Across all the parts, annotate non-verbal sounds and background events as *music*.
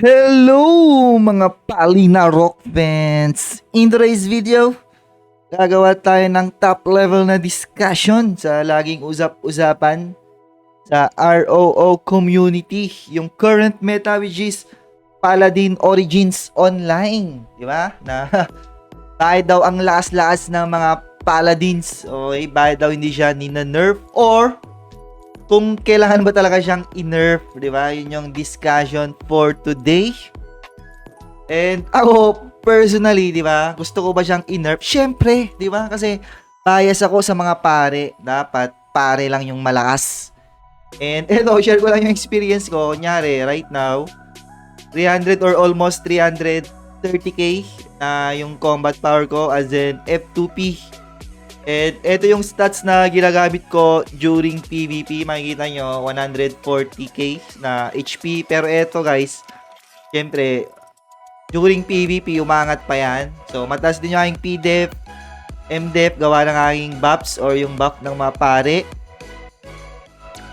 Hello mga Palina Rock fans! In today's video, gagawa tayo ng top level na discussion sa laging usap-usapan sa ROO community, yung current meta which is Paladin Origins Online, di ba? Na *laughs* bakit daw ang lakas-lakas ng mga Paladins, okay? Bakit daw hindi siya nina-nerf or kung kailangan ba talaga siyang i-nerf, di ba? Yun yung discussion for today. And ako, personally, di ba? Gusto ko ba siyang i-nerf? Siyempre, di ba? Kasi bias ako sa mga pare. Dapat pare lang yung malakas. And *laughs* eto, share ko lang yung experience ko. Kunyari, right now, 300 or almost 330k na yung combat power ko as in F2P. And ito yung stats na ginagamit ko during PvP. Makikita nyo, 140k na HP. Pero ito guys, syempre, during PvP, umangat pa yan. So, mataas din yung aking PDEF, MDEF, gawa ng aking buffs or yung buff ng mga pare.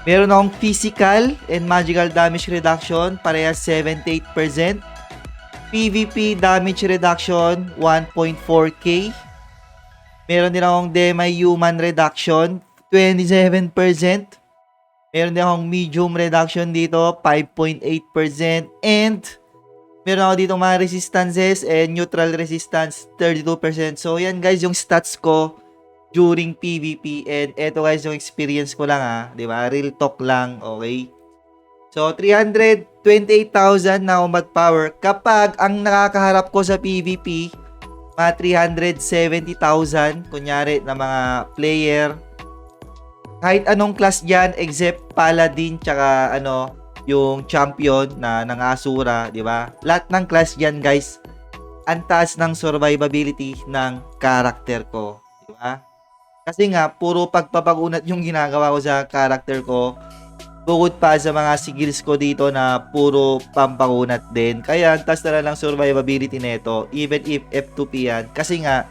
Meron akong physical and magical damage reduction, parehas 78%. PvP damage reduction, 1.4k. Meron din akong demi-human reduction, 27%. Meron din akong medium reduction dito, 5.8%. And meron ako dito mga resistances and neutral resistance, 32%. So, yan guys yung stats ko during PvP. And eto guys yung experience ko lang ha. Di ba? Real talk lang, okay? So, 328,000 na combat power. Kapag ang nakakaharap ko sa PvP, mga 370,000, kunyari, na mga player, kahit anong class dyan, except Paladin, tsaka ano, yung champion na ng Asura, di ba? Lahat ng class dyan, guys, ang taas ng survivability ng character ko, di ba? Kasi nga, puro pagpapagunat yung ginagawa ko sa character ko, bukod pa sa mga skills ko dito na puro pampakunat din. Kaya, ang na lang survivability nito, even if F2P yan. Kasi nga,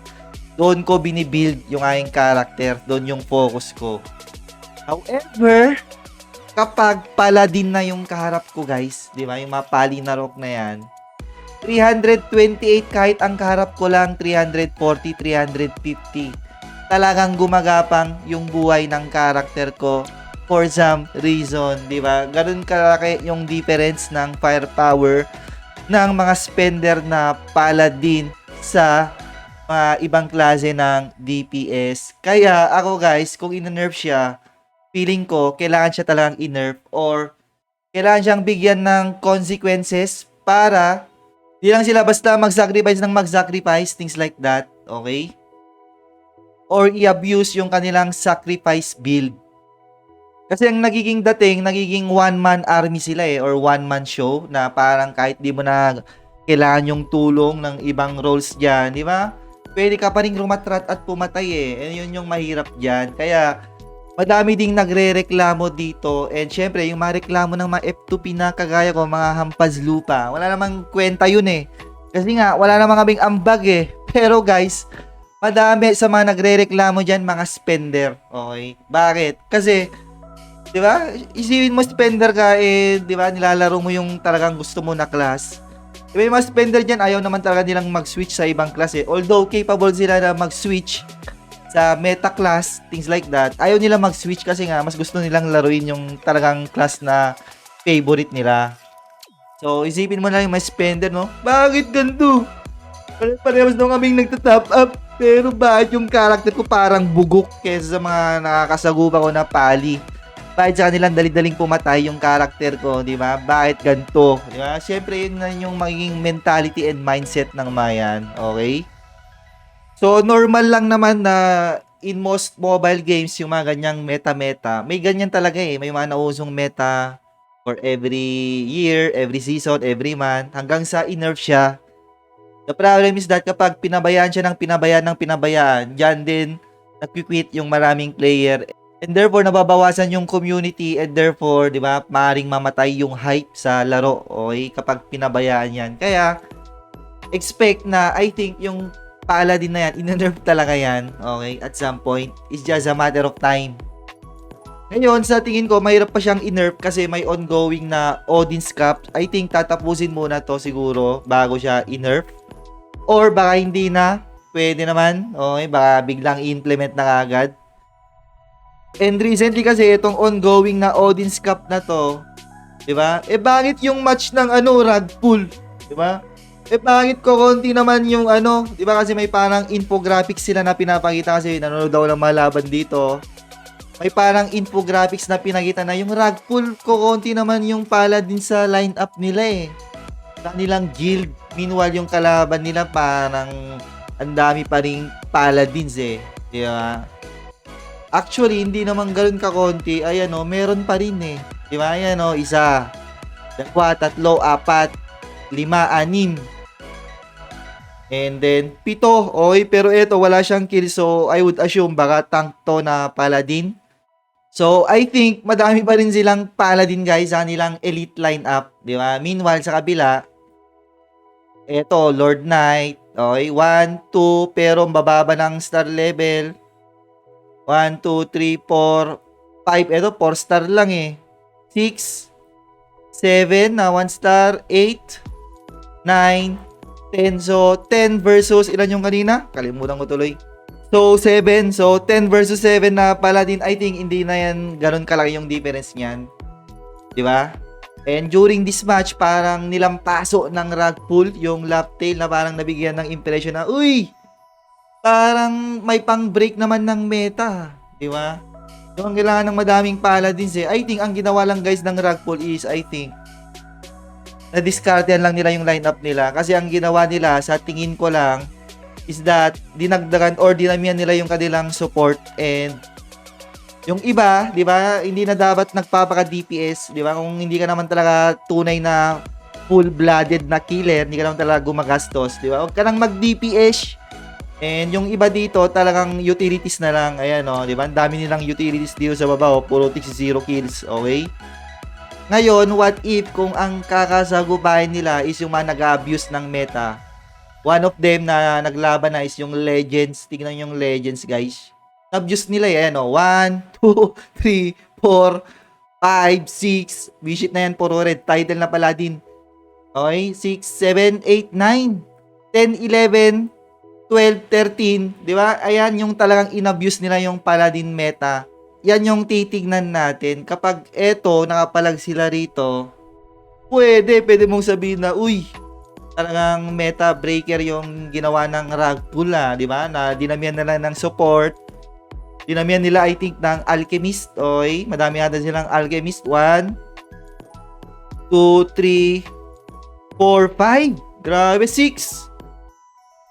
doon ko binibuild yung aking character, doon yung focus ko. However, kapag paladin na yung kaharap ko guys, di ba, yung mga pali na rock na yan, 328 kahit ang kaharap ko lang 340, 350. Talagang gumagapang yung buhay ng character ko for some reason, di ba? Ganun kalaki yung difference ng firepower ng mga spender na paladin sa mga ibang klase ng DPS. Kaya ako guys, kung ina-nerf siya, feeling ko kailangan siya talagang i-nerf or kailangan siyang bigyan ng consequences para di lang sila basta mag-sacrifice ng mag-sacrifice, things like that, okay? Or i-abuse yung kanilang sacrifice build. Kasi ang nagiging dating, nagiging one-man army sila eh, or one-man show, na parang kahit di mo na kailangan yung tulong ng ibang roles dyan, di ba? Pwede ka pa rin rumatrat at pumatay eh. And yun yung mahirap dyan. Kaya, madami ding nagre-reklamo dito. And syempre, yung mga reklamo ng mga F2P na kagaya ko, mga hampas lupa. Wala namang kwenta yun eh. Kasi nga, wala namang kaming ambag eh. *laughs* Pero guys, madami sa mga nagre-reklamo dyan, mga spender. Okay? Bakit? Kasi, di ba? Isipin mo spender ka eh, di ba? Nilalaro mo yung talagang gusto mo na class. Di ba yung mga spender dyan, ayaw naman talaga nilang mag-switch sa ibang class eh. Although capable sila na mag-switch sa meta class, things like that, ayaw nila mag-switch kasi nga mas gusto nilang laruin yung talagang class na favorite nila. So, isipin mo na yung may spender, no? Bakit ganito? Pare-parehas daw kaming nagta-top up. Pero bakit yung character ko parang bugok kesa sa mga nakakasagupa ko na pali? Bakit sa kanilang dali-daling pumatay yung character ko, di ba? Bakit ganito? Di ba? Siyempre, yun na yung magiging mentality and mindset ng mayan. Okay? So, normal lang naman na in most mobile games, yung mga ganyang meta-meta, may ganyan talaga eh. May mga nausong meta for every year, every season, every month, hanggang sa in-nerf siya. The problem is that kapag pinabayaan siya ng pinabayaan ng pinabayaan, dyan din nag-quit yung maraming player. And therefore, nababawasan yung community and therefore, di ba, maaaring mamatay yung hype sa laro, okay, kapag pinabayaan yan. Kaya, expect na, I think, yung paladin na yan, *laughs* ina-nerf talaga yan, okay, at some point. It's just a matter of time. Ngayon, sa tingin ko, mahirap pa siyang inerf kasi may ongoing na Odin's Cup. I think tatapusin muna to siguro bago siya inerf. Or baka hindi na. Pwede naman. Okay, baka biglang i-implement na agad. And recently kasi itong ongoing na Odin's Cup na to, 'di ba? Eh bakit yung match ng ano rag pool, 'di ba? Eh bakit ko konti naman yung ano, 'di ba kasi may parang infographics sila na pinapakita kasi nanonood daw ng mga laban dito. May parang infographics na pinakita na yung rag pool ko konti naman yung pala din sa lineup nila eh. Kanilang guild. Meanwhile yung kalaban nila parang ang dami pa ring paladins eh. Di ba? Actually, hindi naman ganun kakonti. Ayan o, meron pa rin eh. Di ba? Ayan o, isa, dalawa, tatlo, apat, lima, anim. And then, pito. Oy, pero ito, wala siyang kill. So, I would assume baka tank to na paladin. So, I think madami pa rin silang paladin guys sa nilang elite lineup. Di ba? Meanwhile, sa kabila, ito, Lord Knight. Okay, 1, 2, pero mababa ng star level. 1, 2, 3, 4, 5. Ito, 4 star lang eh. 6, 7 na 1 star, 8, 9, 10. So, 10 versus, ilan yung kanina? Kalimutan ko tuloy. So, 7. So, 10 versus 7 na paladin. I think hindi na yan ganun kalaki yung difference niyan. Di ba? And during this match, parang nilampaso ng rag pull yung Laptail na parang nabigyan ng impression na, uy, parang may pang-break naman ng meta. Di ba? Yung ang kailangan ng madaming paladins eh. I think ang ginawa lang guys ng rag pull is, I think, na-discardian lang nila yung lineup nila. Kasi ang ginawa nila, sa tingin ko lang, is that dinagdagan or dinamihan nila yung kanilang support and yung iba, 'di ba, hindi na dapat nagpapaka DPS, 'di ba? Kung hindi ka naman talaga tunay na full-blooded na killer, hindi ka naman talaga gumagastos, 'di ba? Huwag ka nang mag-DPS. And yung iba dito, talagang utilities na lang. Ayan, oh, 'di ba? Ang dami nilang utilities dito sa baba, oh. Puro tig zero kills, okay? Ngayon, what if kung ang kakasagubahin nila is yung mga nag-abuse ng meta? One of them na naglaban na is yung Legends. Tingnan yung Legends, guys abuse nila yan, no? 1, 2, 3, 4, 5, 6. Visit na yan, puro red. Title na pala din. Okay? 6, 7, 8, 9, 10, 11, 12, 13. Di ba? Ayan yung talagang inabuse nila yung paladin meta. Yan yung titignan natin. Kapag eto, nakapalag sila rito, pwede, pwede mong sabihin na, uy, talagang meta breaker yung ginawa ng Ragpool, ah, di ba? Na dinamihan na lang ng support Dinamihan nila, I think, ng Alchemist. Oy, madami yata silang Alchemist. 1, 2, 3, 4, 5. Grabe, 6.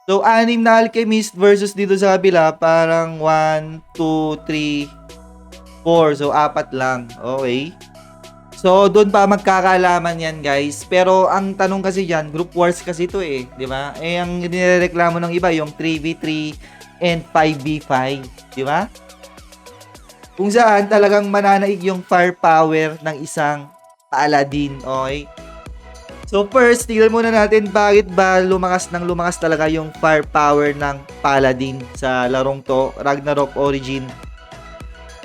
So, anim na Alchemist versus dito sa kabila, parang 1, 2, 3, 4. So, apat lang. Okay. So, doon pa magkakalaman yan, guys. Pero, ang tanong kasi dyan, group wars kasi ito eh. Di ba? Eh, ang nireklamo ng iba, yung 3v3 and 5v5. Di ba? Kung saan talagang mananaig yung firepower ng isang paladin, okay? So first, tignan muna natin bakit ba lumakas ng lumakas talaga yung firepower ng paladin sa larong to, Ragnarok Origin.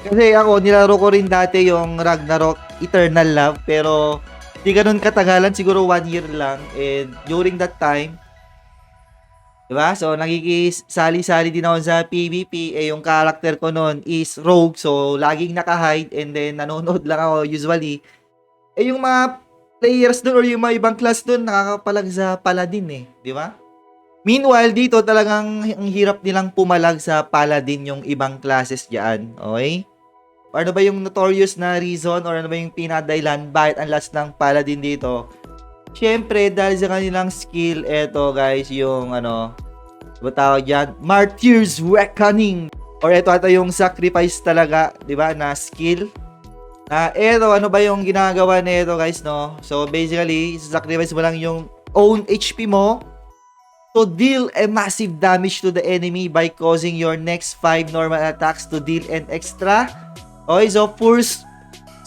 Kasi ako, nilaro ko rin dati yung Ragnarok Eternal Love, pero di ganun katagalan, siguro one year lang. And during that time, Diba? So, nakikisali-sali din ako sa PvP. Eh, yung character ko noon is rogue. So, laging naka-hide and then nanonood lang ako usually. Eh, yung mga players doon or yung mga ibang class doon, nakakapalag sa paladin eh. Di ba? Meanwhile, dito talagang ang hirap nilang pumalag sa paladin yung ibang classes diyan. Okay? Ano ba yung notorious na reason or ano ba yung pinadailan bakit ang last ng paladin dito? Siyempre, dahil sa kanilang skill, eto guys, yung ano, diba tawag dyan? Martyr's Reckoning. Or eto ata yung sacrifice talaga, di ba, na skill. Na eto, ano ba yung ginagawa nito guys, no? So, basically, sacrifice mo lang yung own HP mo to deal a massive damage to the enemy by causing your next 5 normal attacks to deal an extra. Okay, so first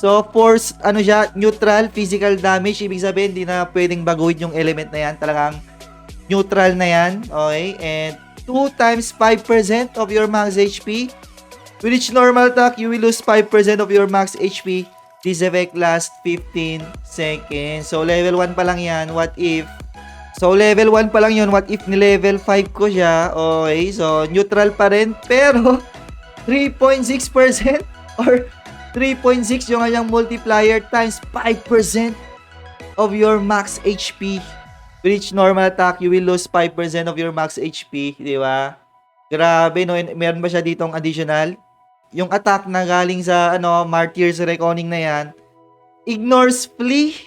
So, force, ano siya, neutral, physical damage. Ibig sabihin, hindi na pwedeng baguhin yung element na yan. Talagang neutral na yan. Okay? And 2 times 5% of your max HP. With each normal attack, you will lose 5% of your max HP. This effect lasts 15 seconds. So, level 1 pa lang yan. What if? So, level 1 pa lang yun. What if ni level 5 ko siya? Okay, so, neutral pa rin. *laughs* Pero, 3.6% *laughs* or 3.6 yung kanyang multiplier times 5% of your max HP. With each normal attack, you will lose 5% of your max HP. Di ba? Grabe, no? And Meron ba siya ditong additional? Yung attack na galing sa ano, Martyrs Reckoning na yan, ignores flee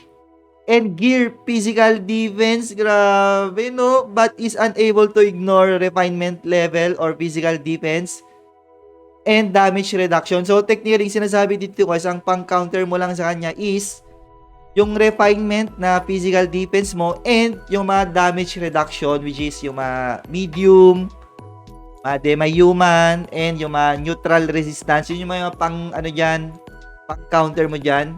and gear physical defense. Grabe, no? But is unable to ignore refinement level or physical defense and damage reduction. So, technically, sinasabi dito guys, ang pang-counter mo lang sa kanya is yung refinement na physical defense mo and yung mga damage reduction which is yung mga medium, mga demi-human, and yung mga neutral resistance. Yun yung mga pang, ano dyan, pang counter mo dyan.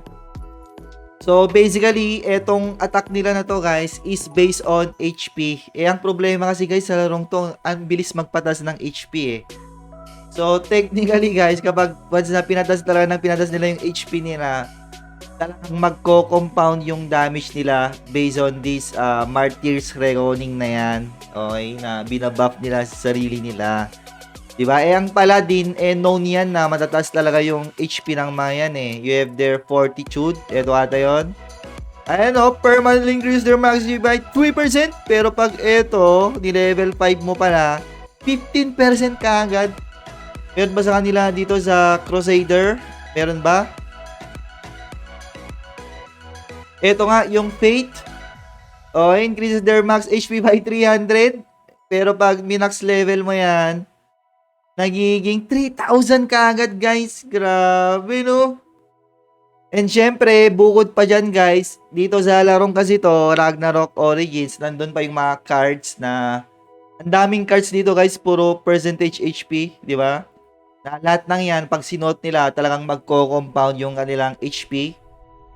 So, basically, etong attack nila na to, guys, is based on HP. Eh, ang problema kasi, guys, sa larong to, ang bilis magpatas ng HP, eh. So, technically, guys, kapag once na pinatas talaga ng pinatas nila yung HP nila, talagang magko-compound yung damage nila based on this uh, Martyrs Reckoning na yan. Okay, na binabuff nila sa sarili nila. Diba? Eh, ang Paladin, eh, known yan na matataas talaga yung HP ng mga yan eh. You have their Fortitude. Ito ata yun. Ayan o, permanently increase their max HP by 3%. Pero pag ito, ni level 5 mo pala, 15% ka agad. Meron ba sa kanila dito sa Crusader? Meron ba? Ito nga, yung Fate. Oh, increases their max HP by 300. Pero pag minax level mo yan, nagiging 3,000 ka agad, guys. Grabe, no? And syempre, bukod pa dyan, guys, dito sa larong kasi to, Ragnarok Origins, nandun pa yung mga cards na ang daming cards dito, guys, puro percentage HP, di ba? Na lahat ng yan, pag sinuot nila, talagang magko-compound yung kanilang HP.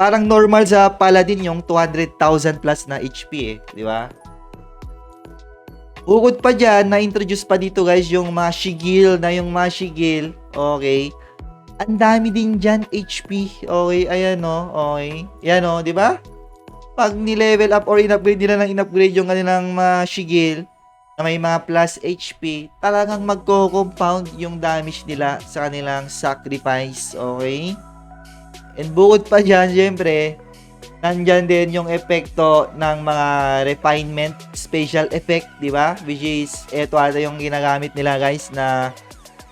Parang normal sa Paladin yung 200,000 plus na HP eh, di ba? Bukod pa dyan, na-introduce pa dito guys yung mga Shigil na yung mga Shigil, okay? Ang dami din dyan HP, okay? Ayan o, okay? Yan o, di ba? Pag ni-level up or in-upgrade nila ng in-upgrade yung kanilang mga Shigil, na may mga plus HP, talagang magko-compound yung damage nila sa kanilang sacrifice, okay? And bukod pa dyan, syempre, nandyan din yung epekto ng mga refinement special effect, di ba? Which is, eto ata yung ginagamit nila guys na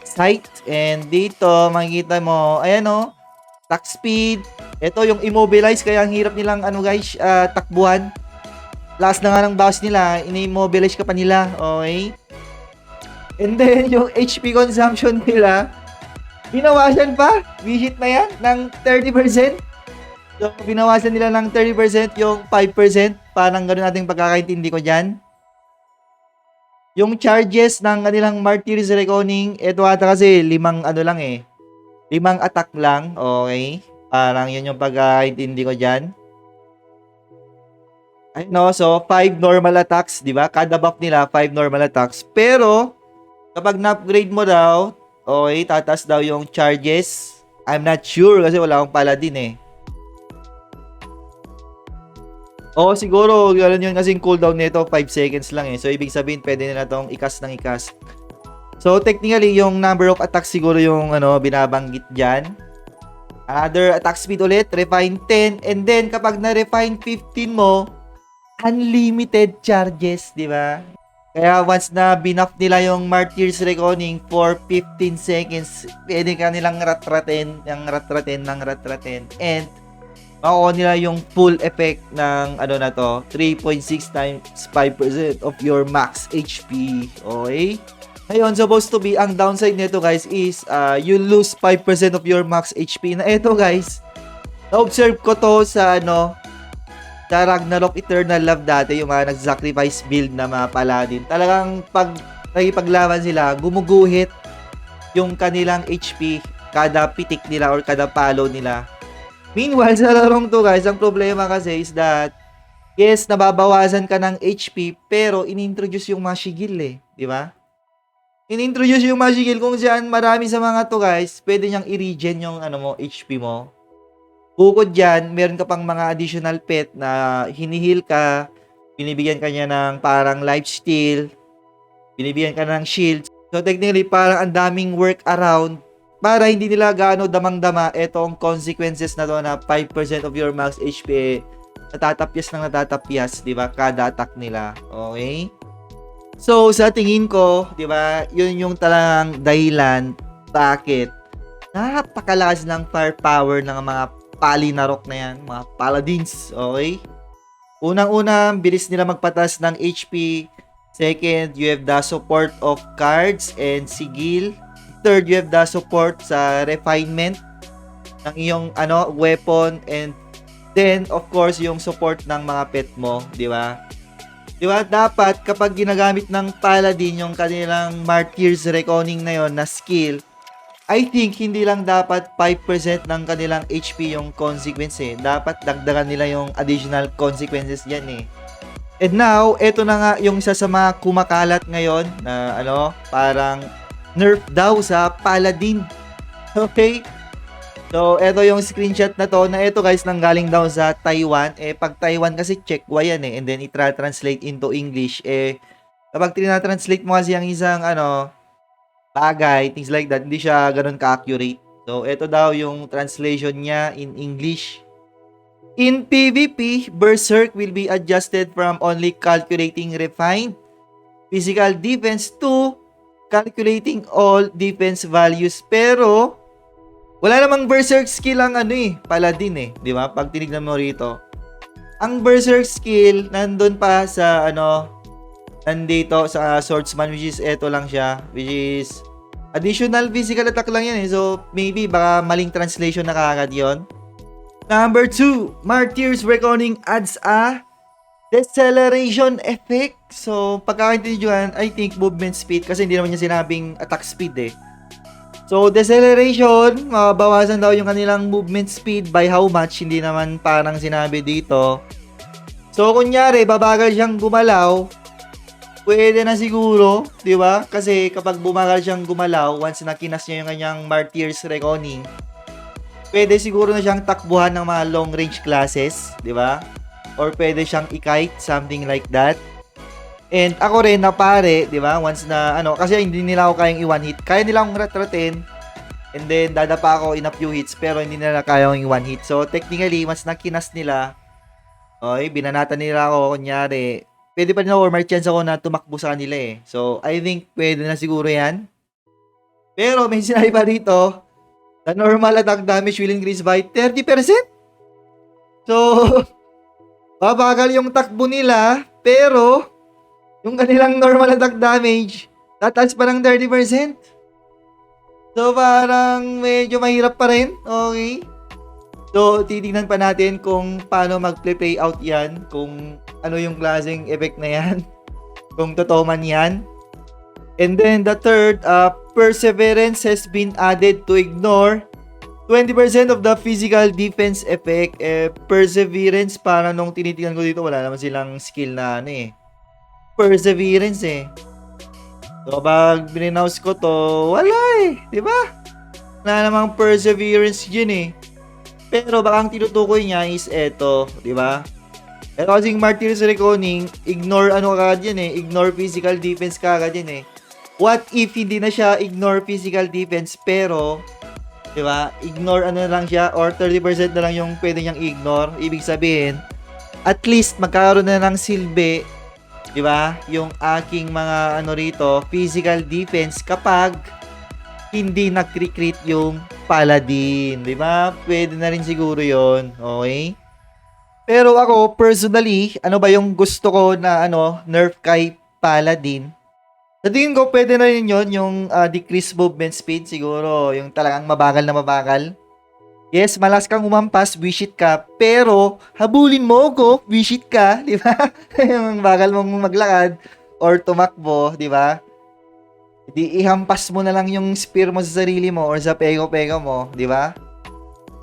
sight. And dito, makikita mo, ayan o, attack speed. Ito yung immobilize, kaya ang hirap nilang ano guys, ah, takbuhan. Last na nga ng boss nila, ini-immobilize ka pa nila, okay? And then, *laughs* yung HP consumption nila, binawasan pa. Visit na yan ng 30%. So, binawasan nila ng 30% yung 5%. Parang gano'n nating pagkakaintindi ko dyan. Yung charges ng kanilang Martyrs Reckoning, ito ata kasi limang ano lang eh. Limang attack lang, okay? Parang yun yung pagkakaintindi ko dyan. Ay no, so 5 normal attacks, 'di ba? Kada buff nila 5 normal attacks. Pero kapag na-upgrade mo daw, okay, tatas daw yung charges. I'm not sure kasi wala akong paladin eh. Oo, siguro, gano'n yun kasing cooldown nito, 5 seconds lang eh. So, ibig sabihin, pwede na itong ikas ng ikas. So, technically, yung number of attacks siguro yung ano, binabanggit dyan. Another attack speed ulit, refine 10. And then, kapag na-refine 15 mo, unlimited charges, di ba? Kaya once na binuff nila yung Martyrs Reckoning for 15 seconds, pwede ka nilang ratratin, yung ratratin ng ratratin. And, makuha nila yung full effect ng ano na to, 3.6 times 5% of your max HP. Okay? Ngayon, supposed to be, ang downside nito guys is, uh, you lose 5% of your max HP. Na ito guys, na-observe ko to sa ano, sa Ragnarok Eternal Love dati, yung mga nag-sacrifice build na mga paladin. Talagang pag nagipaglaban sila, gumuguhit yung kanilang HP kada pitik nila or kada palo nila. Meanwhile, sa larong to guys, ang problema kasi is that yes, nababawasan ka ng HP pero inintroduce yung mga shigil eh, di ba? in-introduce yung Heal kung saan marami sa mga to guys, pwede niyang i-regen yung ano mo, HP mo. Bukod dyan, meron ka pang mga additional pet na hinihil ka, binibigyan ka niya ng parang life steal, binibigyan ka ng shield. So technically, parang ang daming work around para hindi nila gaano damang-dama etong consequences na to na 5% of your max HP natatapyas ng natatapyas, 'di ba? Kada attack nila. Okay? So, sa tingin ko, 'di ba, 'yun yung talagang dahilan bakit napakalakas ng firepower ng mga pali rock na yan, mga paladins, okay? Unang-una, bilis nila magpatas ng HP. Second, you have the support of cards and sigil. Third, you have the support sa refinement ng iyong ano weapon and then of course yung support ng mga pet mo, di ba? Di ba? Dapat kapag ginagamit ng paladin yung kanilang Martyrs Reckoning na yon na skill, I think hindi lang dapat 5% ng kanilang HP yung consequence eh. Dapat dagdagan nila yung additional consequences yan eh. And now, eto na nga yung isa sa mga kumakalat ngayon na ano, parang nerf daw sa Paladin. *laughs* Okay? So, eto yung screenshot na to na eto guys nanggaling daw sa Taiwan. Eh, pag Taiwan kasi Chekwa yan eh. And then, itra-translate into English. Eh, kapag tina-translate mo kasi ang isang ano, bagay, things like that, hindi siya ganun ka-accurate. So, eto daw yung translation niya in English. In PvP, Berserk will be adjusted from only calculating refined physical defense to calculating all defense values. Pero, wala namang Berserk skill ang ano eh, Paladin eh. Di ba? Pag tinignan mo rito. Ang Berserk skill, nandun pa sa ano, nandito sa Swordsman which is eto lang siya which is additional physical attack lang yan eh. So maybe baka maling translation na kagad yon. Number 2, Martyr's Reckoning adds a deceleration effect. So pagkakaintindihan, I think movement speed kasi hindi naman niya sinabing attack speed eh. So, deceleration, mabawasan daw yung kanilang movement speed by how much, hindi naman parang sinabi dito. So, kunyari, babagal siyang gumalaw, pwede na siguro, di ba? Kasi kapag bumagal siyang gumalaw, once nakinas niya yung kanyang Martyrs Reckoning, pwede siguro na siyang takbuhan ng mga long range classes, di ba? Or pwede siyang i-kite, something like that. And ako rin na pare, di ba? Once na, ano, kasi hindi nila ako kayang i-one hit. Kaya nila akong rat-ratin. And then, dadapa ako in a few hits, pero hindi nila kaya akong i-one hit. So, technically, once nakinas nila, okay, binanatan nila ako, kunyari, pwede pa rin ako or may chance ako na tumakbo sa kanila eh. So, I think pwede na siguro yan. Pero may sinabi pa dito, the normal attack damage will increase by 30%. So, *laughs* babagal yung takbo nila, pero yung kanilang normal attack damage, tataas pa ng 30%. So, parang medyo mahirap pa rin. Okay. So, titignan pa natin kung paano mag-play out yan. Kung ano yung klaseng effect na yan. *laughs* kung totoo man yan. And then, the third, uh, perseverance has been added to ignore 20% of the physical defense effect. Eh, perseverance, para nung tinitingnan ko dito, wala naman silang skill na ano eh. Perseverance eh. So, pag bininouse ko to, wala eh. Di ba? Wala namang perseverance dyan eh. Pero baka ang tinutukoy niya is eto, di ba? Ito kasing Martyr's Reckoning, ignore ano kagad yan eh. Ignore physical defense kagad yan eh. What if hindi na siya ignore physical defense pero, di ba? Ignore ano na lang siya or 30% na lang yung pwede niyang ignore. Ibig sabihin, at least magkakaroon na ng silbi, di ba? Yung aking mga ano rito, physical defense kapag hindi nag-recruit yung paladin, di ba? Pwede na rin siguro yon okay? Pero ako, personally, ano ba yung gusto ko na ano, nerf kay paladin? Sa tingin ko, pwede na rin yun, yung uh, decrease movement speed, siguro, yung talagang mabagal na mabagal. Yes, malas kang umampas, wish it ka, pero habulin mo ko, wish it ka, di ba? *laughs* yung bagal mong maglakad or tumakbo, di ba? Di ihampas mo na lang yung spear mo sa sarili mo or sa pego-pego mo, di ba?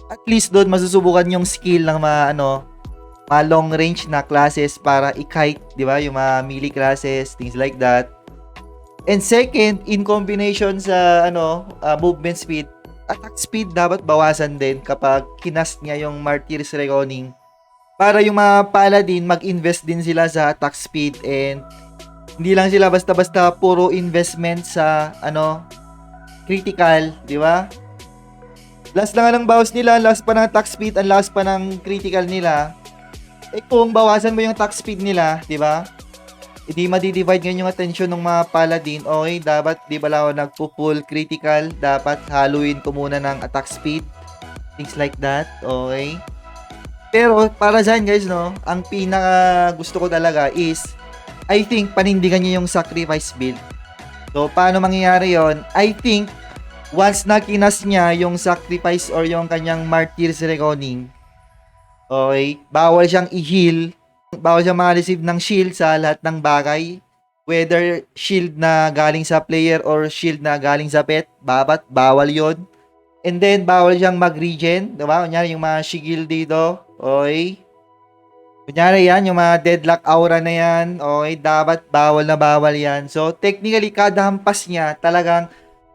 At least doon masusubukan yung skill ng mga ano, mga long range na classes para i-kite, di ba? Yung mga melee classes, things like that. And second, in combination sa ano, ah, movement speed, attack speed dapat bawasan din kapag kinast niya yung Martyr's Reckoning. Para yung mga paladin, mag-invest din sila sa attack speed and hindi lang sila basta-basta puro investment sa ano, critical, di ba? Last na nga ng bawas nila, last pa ng attack speed, ang last pa ng critical nila. Eh kung bawasan mo yung attack speed nila, di ba? Hindi madi-divide ngayon yung attention ng mga paladin. Okay, dapat di ba ako nagpo-full critical, dapat haluin ko muna ng attack speed. Things like that, okay? Pero para dyan guys, no, ang pinaka gusto ko talaga is I think panindigan niyo yung sacrifice build. So, paano mangyayari yon? I think once na kinas niya yung sacrifice or yung kanyang martyr's reckoning, okay, bawal siyang i-heal, bawal siyang ma-receive ng shield sa lahat ng bagay, whether shield na galing sa player or shield na galing sa pet, babat, bawal yon. And then, bawal siyang mag-regen, diba? Kunyari, yung mga shigil dito, okay, Kunyari yan, yung mga deadlock aura na yan, okay, dapat bawal na bawal yan. So, technically, kada hampas niya, talagang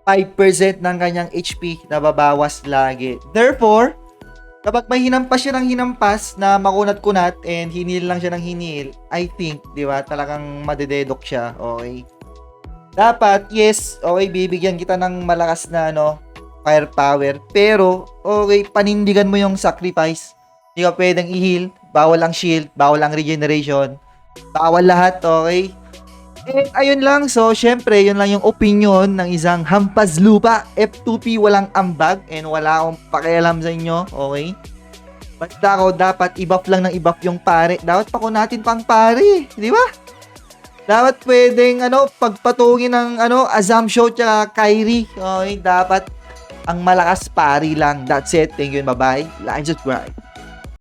5% ng kanyang HP na babawas lagi. Therefore, kapag may hinampas siya ng hinampas na makunat-kunat and hinil lang siya ng hinil, I think, di ba, talagang madededok siya, okay. Dapat, yes, okay, bibigyan kita ng malakas na, ano, firepower. Pero, okay, panindigan mo yung sacrifice. Hindi ka pwedeng i-heal. Bawal ang shield. Bawal ang regeneration. Bawal lahat, okay? And ayun lang. So, syempre, yun lang yung opinion ng isang hampas lupa. F2P walang ambag and wala akong pakialam sa inyo, okay? Basta ako, dapat i-buff lang ng i-buff yung pare. Dapat pa ko natin pang pare. Di ba? Dapat pwedeng, ano, pagpatungin ng, ano, Azam Show tsaka Kyrie. Okay, dapat ang malakas pari lang. That's it. Thank you and bye-bye. Like and subscribe.